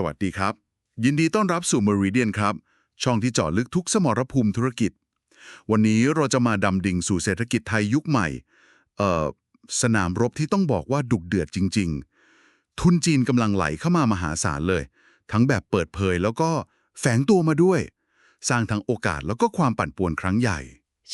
สวัสดีครับ ยินดีต้อนรับสู่ Meridian ครับ ช่องที่เจาะลึกทุกสมรภูมิธุรกิจ วันนี้เราจะมาดำดิ่งสู่เศรษฐกิจไทยยุคใหม่ เอ่อ สนามรบที่ต้องบอกว่าดุเดือดจริง ๆ ทุนจีนกำลังไหลเข้ามามหาศาลเลย ทั้งแบบเปิดเผยแล้วก็แฝงตัวมาด้วย สร้างทั้งโอกาสแล้วก็ความปั่นป่วนครั้งใหญ่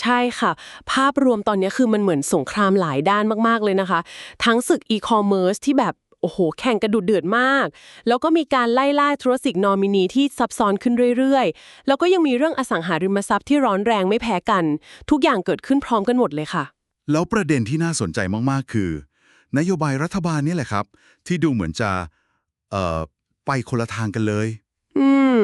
ใช่ค่ะ ภาพรวมตอนนี้คือมันเหมือนสงครามหลายด้านมาก ๆ เลยนะคะ ทั้งศึกอีคอมเมิร์ซที่แบบ โอ้โห แข่งกระดุดเดือดมาก แล้วก็มีการไล่ล่าธุรกิจนอมินีที่ซับซ้อนขึ้นเรื่อยๆ แล้วก็ยังมีเรื่องอสังหาริมทรัพย์ที่ร้อนแรงไม่แพ้กัน ทุกอย่างเกิดขึ้นพร้อมกันหมดเลยค่ะ แล้วประเด็นที่น่าสนใจมากๆ คือ นโยบายรัฐบาลนี่แหละครับ ที่ดูเหมือนจะ เอ่อ ไปคนละทางกันเลย อืม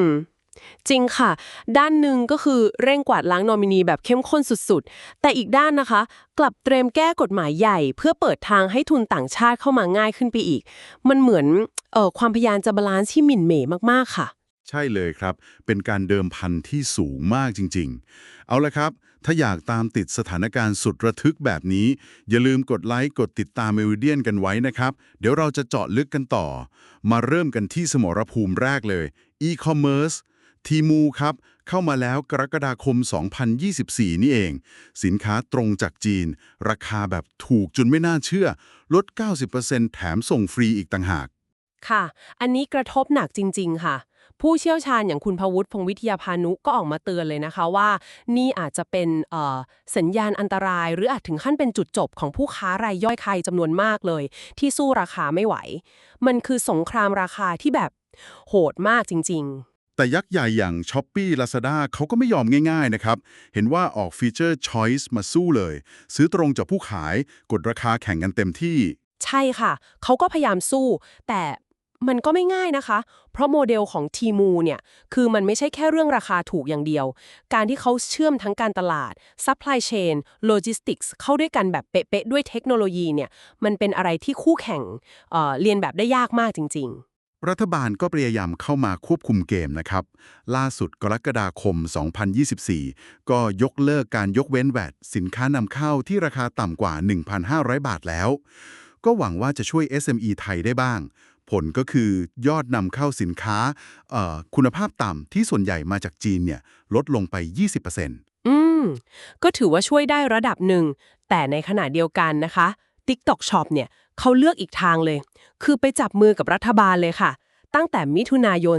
จริงค่ะ ด้านหนึ่งก็คือเร่งกวาดล้างนอมินีแบบเข้มข้นสุดๆ แต่อีกด้านนะคะ กลับเตรียมแก้กฎหมายใหญ่ เพื่อเปิดทางให้ทุนต่างชาติเข้ามาง่ายขึ้นไปอีก มันเหมือนเอ่อความพยายามจะบาลานซ์ที่หมิ่นเหม่มากๆค่ะ ใช่เลยครับ เป็นการเดิมพันที่สูงมากจริง ๆ เอาละครับ ถ้าอยากตามติดสถานการณ์สุดระทึกแบบนี้ อย่าลืมกดไลค์กดติดตามเมริเดียนกันไว้นะครับ เดี๋ยวเราจะเจาะลึกกันต่อ มาเริ่มกันที่สมรภูมิแรกเลย e-commerce ทีมูครับ เข้ามาแล้วกรกฎาคม 2024 นี่เอง สินค้าตรงจากจีน ราคาแบบถูกจนไม่น่าเชื่อ ลด 90%แถมส่งฟรีอีกต่างหาก ค่ะ อันนี้กระทบหนักจริง ๆ ค่ะ ผู้เชี่ยวชาญอย่างคุณพวุฒิพงศ์วิทยาพานุก็ออกมาเตือนเลยนะคะว่า นี่อาจจะเป็นสัญญาณอันตราย หรืออาจถึงขั้นเป็นจุดจบของผู้ค้ารายย่อยใครจำนวนมากเลย ที่สู้ราคาไม่ไหว มันคือสงครามราคาที่แบบโหดมากจริง ๆ แต่ยักษ์ใหญ่อย่าง s h อ p e e Lazada เขาก็ไม่ยอมง่าย ๆ นะครับ เห็นว่าออกฟีเจอร์ Choice มาสู้เลย ซื้อตรงจากผู้ขาย กดราคาแข่งกันเต็มที่ ใช่ค่ะ เขาก็พยายามสู้ แต่มันก็ไม่ง่ายนะคะ เพราะโมเดลของทีมูเนี่ยคือมันไม่ใช่แค่เรื่องราคาถูกอย่างเดียว การที่เขาเชื่อมทั้งการตลาด supply chain logistics เข้าด้วยกันแบบเป๊ะๆด้วยเทคโนโลยีเนี่ยมันเป็นอะไรที่คู่แข่งเอ่อเรียนแบบได้ยากมากจริง ๆ รัฐบาลก็พยายามเข้ามาควบคุมเกมนะครับ ล่าสุดกรกฎาคม 2024 ก็ยกเลิกการยกเว้นแวดสินค้านำเข้าที่ราคาต่ำกว่า 1,500 บาทแล้ว ก็หวังว่าจะช่วย SME ไทยได้บ้าง ผลก็คือยอดนำเข้าสินค้าคุณภาพต่ำที่ส่วนใหญ่มาจากจีนเนี่ยลดลงไป 20%อืม ก็ถือว่าช่วยได้ระดับหนึ่ง แต่ในขณะเดียวกันนะคะ TikTok Shop เนี่ยเขาเลือกอีกทางเลย คือไปจับมือกับรัฐบาลเลยค่ะ ตั้งแต่มิถุนายน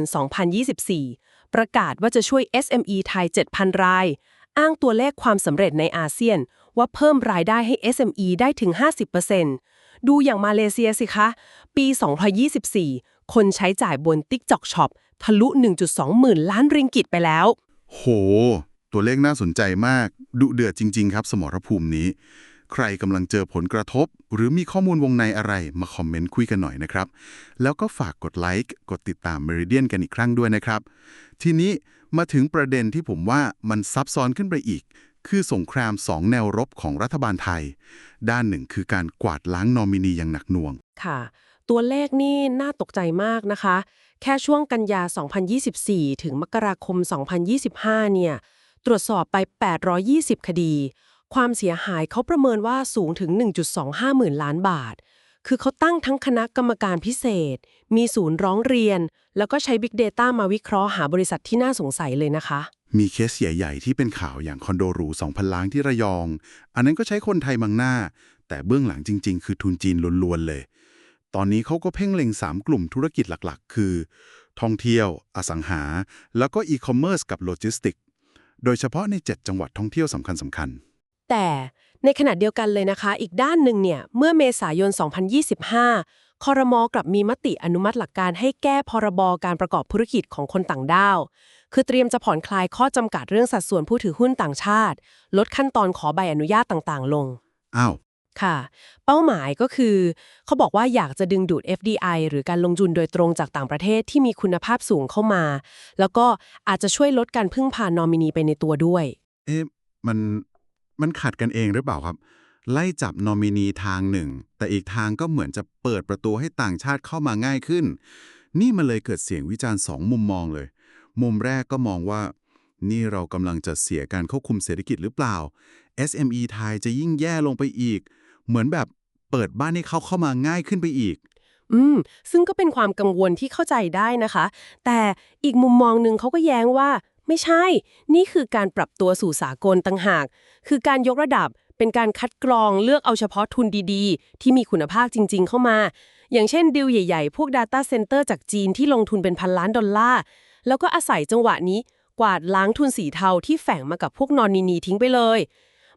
2024 ประกาศว่าจะช่วย SME ไทย 7,000 ราย อ้างตัวเลขความสำเร็จในอาเซียน ว่าเพิ่มรายได้ให้ SME ได้ถึง 50%ดูอย่างมาเลเซียสิคะ ปี 2024 คนใช้จ่ายบน TikTok Shop ทะลุ 1.2 หมื่นล้านริงกิตไปแล้ว โห ตัวเลขน่าสนใจมาก ดุเดือดจริง ๆ ครับ สมรภูมินี้ ใครกำลังเจอผลกระทบ หรือมีข้อมูลวงในอะไรมาคอมเมนต์คุยกันหน่อยนะครับ แล้วก็ฝากกดไลค์กดติดตาม Meridian กันอีกครั้งด้วยนะครับ ทีนี้มาถึงประเด็นที่ผมว่ามันซับซ้อนขึ้นไปอีก คือสงครามสองแนวรบของรัฐบาลไทย ด้านหนึ่งคือการกวาดล้างนอมินีอย่างหนักหน่วง ค่ะ ตัวเลขนี่น่าตกใจมากนะคะ แค่ช่วงกันยา 2024 ถึงมกราคม 2025 เนี่ย ตรวจสอบไป 820 คดี ความเสียหายเขาประเมินว่าสูงถึง 1.25 หมื่นล้านบาท คือเขาตั้งทั้งคณะกรรมการพิเศษ มีศูนย์ร้องเรียน แล้วก็ใช้ Big Data มาวิเคราะห์หาบริษัทที่น่าสงสัยเลยนะคะ มีเคสใหญ่ๆ ที่เป็นข่าวอย่างคอนโดหรู2,000 ล้านที่ระยอง อันนั้นก็ใช้คนไทยมังหน้า แต่เบื้องหลังจริง ๆ คือทุนจีนล้วนๆเลย ตอนนี้เขาก็เพ่งเล็ง 3 กลุ่มธุรกิจหลักๆ คือ ท่องเที่ยว อสังหา แล้วก็อีคอมเมิร์ซกับโลจิสติก โดยเฉพาะใน 7 จังหวัดท่องเที่ยวสำคัญสคัญ แต่ในขณะเดียวกันเลยนะคะ อีกด้านหนึ่งเนี่ย เมื่อเมษายน 2025 คอรมอกลับมีมติอนุมัติหลักการให้แก้พรบการประกอบธุรกิจของคนต่างด้าว คือเตรียมจะผ่อนคลายข้อจำกัดเรื่องสัดส่วนผู้ถือหุ้นต่างชาติ ลดขั้นตอนขอใบอนุญาตต่างๆ ลงๆอ้าว ค่ะ เป้าหมายก็คือ เขาบอกว่าอยากจะดึงดูด FDI หรือการลงทุนโดยตรงจากต่างประเทศที่มีคุณภาพสูงเข้ามา แล้วก็อาจจะช่วยลดการพึ่งพานอมินีไปในตัวด้วย เอ๊ะมัน มันขัดกันเองหรือเปล่าครับ ไล่จับนอมินีทางหนึ่ง แต่อีกทางก็เหมือนจะเปิดประตูให้ต่างชาติเข้ามาง่ายขึ้น นี่มันเลยเกิดเสียงวิจารณ์สองมุมมองเลย มุมแรกก็มองว่า นี่เรากำลังจะเสียการควบคุมเศรษฐกิจหรือเปล่า SME ไทยจะยิ่งแย่ลงไปอีก เหมือนแบบเปิดบ้านให้เขาเข้ามาง่ายขึ้นไปอีกอืม ซึ่งก็เป็นความกังวลที่เข้าใจได้นะคะ แต่อีกมุมมองหนึ่งเขาก็แย้งว่า ไม่ใช่ นี่คือการปรับตัวสู่สากลต่างหาก คือการยกระดับเป็นการคัดกรองเลือกเอาเฉพาะทุนดีๆ ที่มีคุณภาพจริง ๆ เข้ามา อย่างเช่นดีลใหญ่ๆ พวก Data Center จากจีนที่ลงทุนเป็นพันล้านดอลลาร์ แล้วก็อาศัยจังหวะนี้กวาดล้างทุนสีเทาที่แฝงมากับพวกนอนนีนีทิ้งไปเลย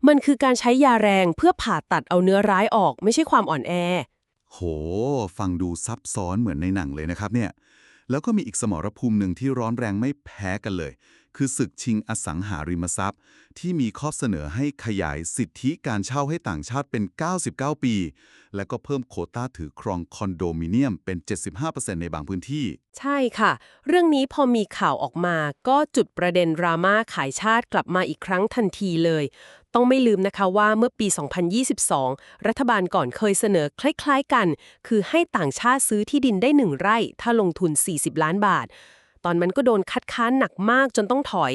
มันคือการใช้ยาแรงเพื่อผ่าตัดเอาเนื้อร้ายออก ไม่ใช่ความอ่อนแอ โห ฟังดูซับซ้อนเหมือนในหนังเลยนะครับเนี่ย แล้วก็มีอีกสมรภูมิหนึ่งที่ร้อนแรงไม่แพ้กันเลย คือศึกชิงอสังหาริมทรัพย์ ที่มีข้อเสนอให้ขยายสิทธิการเช่าให้ต่างชาติเป็น 99 ปี และก็เพิ่มโคต้าถือครองคอนโดมิเนียมเป็น 75%ในบางพื้นที่ ใช่ค่ะ เรื่องนี้พอมีข่าวออกมา ก็จุดประเด็นดราม่าขายชาติกลับมาอีกครั้งทันทีเลย ต้องไม่ลืมนะคะว่าเมื่อปี 2022 รัฐบาลก่อนเคยเสนอคล้ายๆกัน คือให้ต่างชาติซื้อที่ดินได้หนึ่งไร่ ถ้าลงทุน 40 ล้านบาท ตอนมันก็โดนคัดค้านหนักมากจนต้องถอย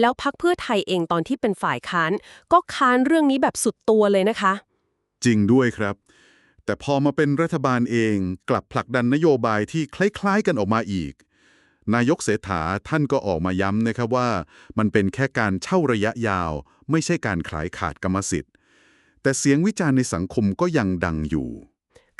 แล้วพักเพื่อไทยเองตอนที่เป็นฝ่ายค้าน ก็ค้านเรื่องนี้แบบสุดตัวเลยนะคะ จริงด้วยครับ แต่พอมาเป็นรัฐบาลเองกลับผลักดันนโยบายที่คล้ายๆกันออกมาอีก นายกเศรษฐาท่านก็ออกมาย้ำนะครับว่า มันเป็นแค่การเช่าระยะยาว ไม่ใช่การขายขาดกรรมสิทธิ์ แต่เสียงวิจารณ์ในสังคมก็ยังดังอยู่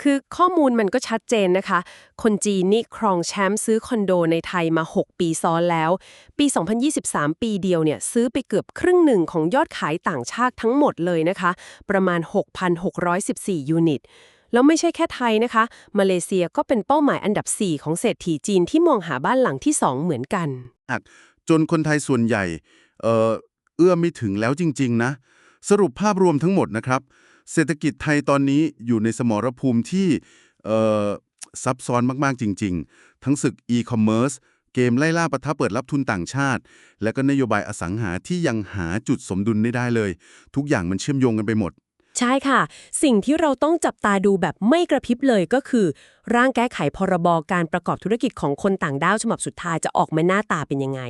คือข้อมูลมันก็ชัดเจนนะคะ คนจีนนี่ครองแชมป์ซื้อคอนโดในไทยมา 6 ปีซ้อนแล้ว ปี 2023 ปีเดียวเนี่ยซื้อไปเกือบครึ่งหนึ่งของยอดขายต่างชาติทั้งหมดเลยนะคะ ประมาณ 6,614 ยูนิต แล้วไม่ใช่แค่ไทยนะคะ มาเลเซียก็เป็นเป้าหมายอันดับ 4 ของเศรษฐีจีนที่มองหาบ้านหลังที่ 2 เหมือนกัน จนคนไทยส่วนใหญ่เอ,อเอื้อมไม่ถึงแล้วจริง ๆ นะ สรุปภาพรวมทั้งหมดนะครับ เศรษฐกิจไทยตอนนี้อยู่ในสมรภูมิที่ซับซ้อนมากๆจริง ๆ ทั้งศึกอีคอมเมิร์ซเกมไล่ล่าปะทะเปิดรับทุนต่างชาติ และก็นโยบายอสังหาที่ยังหาจุดสมดุลไม่ได้เลย ทุกอย่างมันเชื่อมโยงกันไปหมด ใช่ค่ะ สิ่งที่เราต้องจับตาดูแบบไม่กระพริบเลยก็คือ ร่างแก้ไขพรบการประกอบธุรกิจของคนต่างด้าวฉบับสุดท้ายจะออกมาหน้าตาเป็นยังไง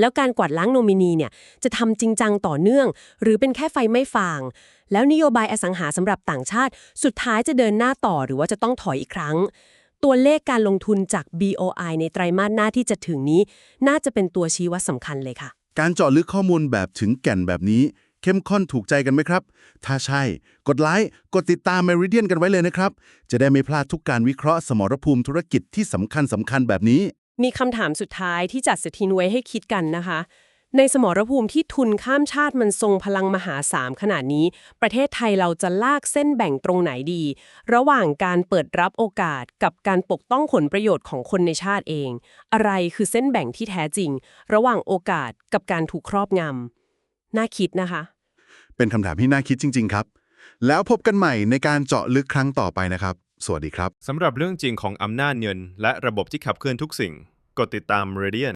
แล้วการกวาดล้างโนมินีเนี่ยจะทำจริงจังต่อเนื่อง หรือเป็นแค่ไฟไม่ฟาง แล้วนโยบายอสังหาสำหรับต่างชาติ สุดท้ายจะเดินหน้าต่อหรือว่าจะต้องถอยอีกครั้ง ตัวเลขการลงทุนจาก BOI ในไตรมาสหน้าที่จะถึงนี้ น่าจะเป็นตัวชี้วัดสำคัญเลยค่ะ การเจาะลึกข้อมูลแบบถึงแก่นแบบนี้ เข้มข้นถูกใจกันไหมครับ ถ้าใช่ กดไลค์ กดติดตาม Meridian กันไว้เลยนะครับ จะได้ไม่พลาดทุกการวิเคราะห์สมรภูมิธุรกิจที่สำคัญสำคัญแบบนี้ มีคำถามสุดท้ายที่จัดสถินไว้ให้คิดกันนะคะ ในสมรภูมิที่ทุนข้ามชาติมันทรงพลังมหาศาลขนาดนี้ ประเทศไทยเราจะลากเส้นแบ่งตรงไหนดี ระหว่างการเปิดรับโอกาสกับการปกป้องผลประโยชน์ของคนในชาติเอง อะไรคือเส้นแบ่งที่แท้จริง ระหว่างโอกาสกับการถูกครอบงำน่าคิดนะคะ เป็นคำถามที่น่าคิดจริง ๆ ครับ แล้วพบกันใหม่ในการเจาะลึกครั้งต่อไปนะครับ สวัสดีครับ สำหรับเรื่องจริงของอำนาจเงิน และระบบที่ขับเคลื่อนทุกสิ่ง กดติดตาม Radian